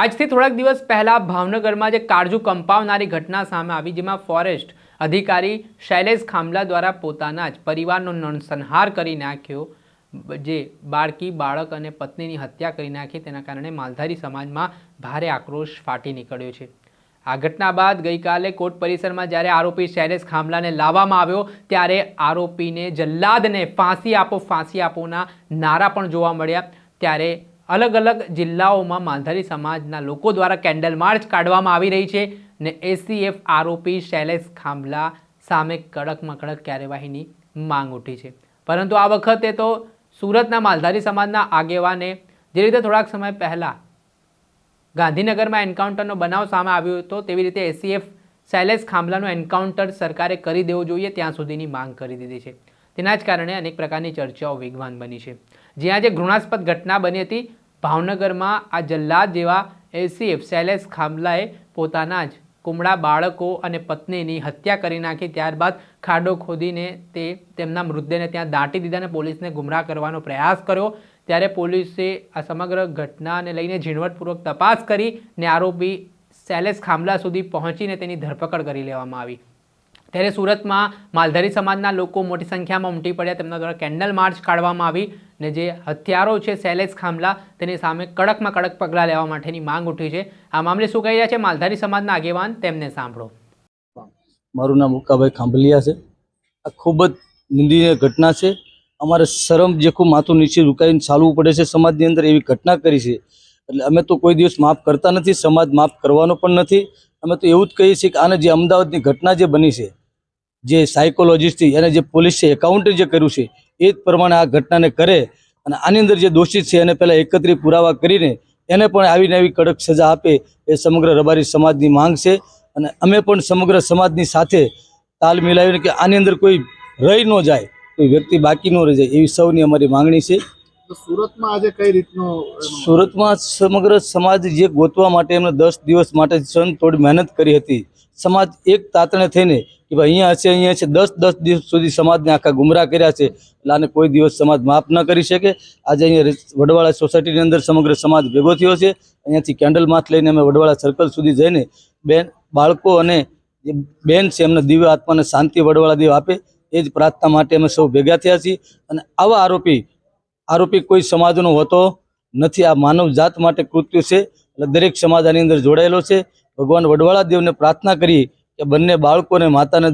આજથી થોડાક દિવસ પહેલા ભાવનગરમાં જે કાળજુ કંપાવનારી ઘટના સામે આવી, જેમાં ફોરેસ્ટ અધિકારી શૈલેષ ખામલા દ્વારા પોતાના જ પરિવારનો નરસંહાર કરી નાખ્યો. જે બાળકી, બાળક અને પત્નીની હત્યા કરી નાખી, તેના કારણે માલધારી સમાજમાં ભારે આક્રોશ ફાટી નીકળ્યો છે. આ ઘટના બાદ ગઈકાલે કોર્ટ પરિસરમાં જ્યારે આરોપી શૈલેષ ખામલાને લાવવામાં આવ્યો, ત્યારે આરોપીને જલ્લાદને ફાંસી આપો, ફાંસી આપોના નારા પણ જોવા મળ્યા. ત્યારે અલગ અલગ જિલ્લાઓમાં માલધારી સમાજના લોકો દ્વારા કેન્ડલ માર્ચ કાઢવામાં આવી રહી છે ને એસીએફ આરોપી શૈલેષ ખાંભલા સામે કડકમાં કડક કાર્યવાહીની માંગ ઉઠી છે. પરંતુ આ વખતે તો સુરતના માલધારી સમાજના આગેવાને જે રીતે થોડાક સમય પહેલાં ગાંધીનગરમાં એન્કાઉન્ટરનો બનાવ સામે આવ્યો હતો, તેવી રીતે એસીએફ શૈલેષ ખાંભલાનું એન્કાઉન્ટર સરકારે કરી દેવું જોઈએ ત્યાં સુધીની માંગ કરી દીધી છે. તેના જ કારણે અનેક પ્રકારની ચર્ચાઓ વેગવાન બની છે. જ્યાં જે ઘૃણાસ્પદ ઘટના બની હતી ભાવનગરમાં આ જલ્લાદ જેવા એસીએફ શૈલેષ ખાંભલાએ પોતાના જ કુમળા બાળકો અને પત્નીની હત્યા કરી નાખી, ત્યારબાદ ખાડો ખોદીને તે તેમના મૃતદેહને ત્યાં દાટી દીધા અને પોલીસને ગુમરાહ કરવાનો પ્રયાસ કર્યો. ત્યારે પોલીસે આ સમગ્ર ઘટનાને લઈને ઝીણવટપૂર્વક તપાસ કરી ને આરોપી શૈલેષ ખાંભલા સુધી પહોંચીને તેની ધરપકડ કરી લેવામાં આવી. ત્યારે સુરતમાં માલધારી સમાજના લોકો મોટી સંખ્યામાં ઉમટી પડ્યા. તેમના દ્વારા કેન્ડલ માર્ચ કાઢવામાં આવી ને જે હથિયારો છે શૈલેષ ખાંભલા, તેની સામે કડકમાં કડક પગલાં લેવા માટેની માંગ ઉઠી છે. આ મામલે શું કહી રહ્યા છે માલધારી સમાજના આગેવાન તેમને સાંભળો. મારું નામ ઉકાભાઈ ખાંભલિયા છે. આ ખૂબ જ નિંદનીય ઘટના છે. અમારે શરમ જેખું માથું નીચે ઝુકાવીને ચાલવું પડે છે સમાજની અંદર એવી ઘટના કરી છે. એટલે અમે તો કોઈ દિવસ માફ કરતા નથી, સમાજ માફ કરવાનો પણ નથી. અમે તો એવું જ કહીએ છીએ કે આને જે અમદાવાદની ઘટના જે બની છે જે સાયકોલોજીસ્ટ અને જે પોલીસે એકાઉન્ટે જે કર્યું છે, એ જ પ્રમાણે આ ઘટનાને કરે અને આની અંદર જે દોષિત છે, એને પહેલાં એકત્રિત પુરાવા કરીને એને પણ આવીને આવી કડક સજા આપે એ સમગ્ર રબારી સમાજની માંગ છે. અને અમે પણ સમગ્ર સમાજની સાથે તાલ મિલાવીને કે આની અંદર કોઈ રહી ન જાય, કોઈ વ્યક્તિ બાકી ન રહી જાય એવી સૌની અમારી માંગણી છે. સુરતમાં આજે કઈ રીતનું સુરતમાં સમગ્ર સમાજ જે ગોતવા માટે એમને દસ દિવસ માટે સન થોડી મહેનત કરી હતી. સમાજ એક તાતણે થઈને કે ભાઈ અહીંયા હશે અહીંયા છે, દસ દસ દિવસ સુધી સમાજને આખા ગુમરાહ કર્યા છે. એટલે આને કોઈ દિવસ સમાજ માફ ન કરી શકે. આજે અહીંયા વડવાળા સોસાયટીની અંદર સમગ્ર સમાજ ભેગો થયો છે. અહીંયાથી કેન્ડલ માથ લઈને અમે વડવાળા સર્કલ સુધી જઈને બેન, બાળકો અને જે બેન છે, એમને દિવ્ય આત્માને શાંતિ વડવાળા દેવ આપે. એ જ પ્રાર્થના માટે અમે સૌ ભેગા થયા છીએ. અને આવા આરોપી આરોપી કોઈ સમાજનો હોતો નથી. આ માનવ જાત માટે કૃત્ય છે. એટલે દરેક સમાજ આની અંદર જોડાયેલો છે. ભગવાન વડવાળા દેવને પ્રાર્થના કરી કે બંને બાળકોને માતાને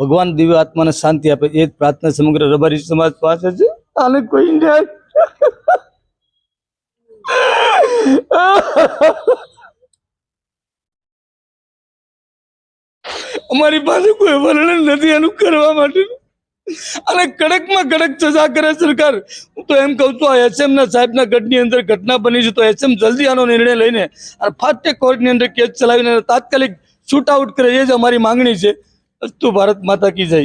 ભગવાન દિવ્ય આત્માને શાંતિ આપે. એ જ પ્રાર્થના સમગ્ર રબારી સમાજ પાસે છે. આને કોઈ અમારી પાસે કોઈ વર્ણન નથી આનું કરવા માટે અને કડકમાં કડક સજા કરે સરકાર. હું તો એમ કહું છું, આ એસએમ ના સાહેબના ગઢની અંદર ઘટના બની છે તો એસએમ જલ્દી આનો નિર્ણય લઈને અને ફાસ્ટ કોર્ટની અંદર કેસ ચલાવીને તાત્કાલિક શૂટ આઉટ કરે, એ જ અમારી માંગણી છે. અસ્તુ ભારત માતા કી જય.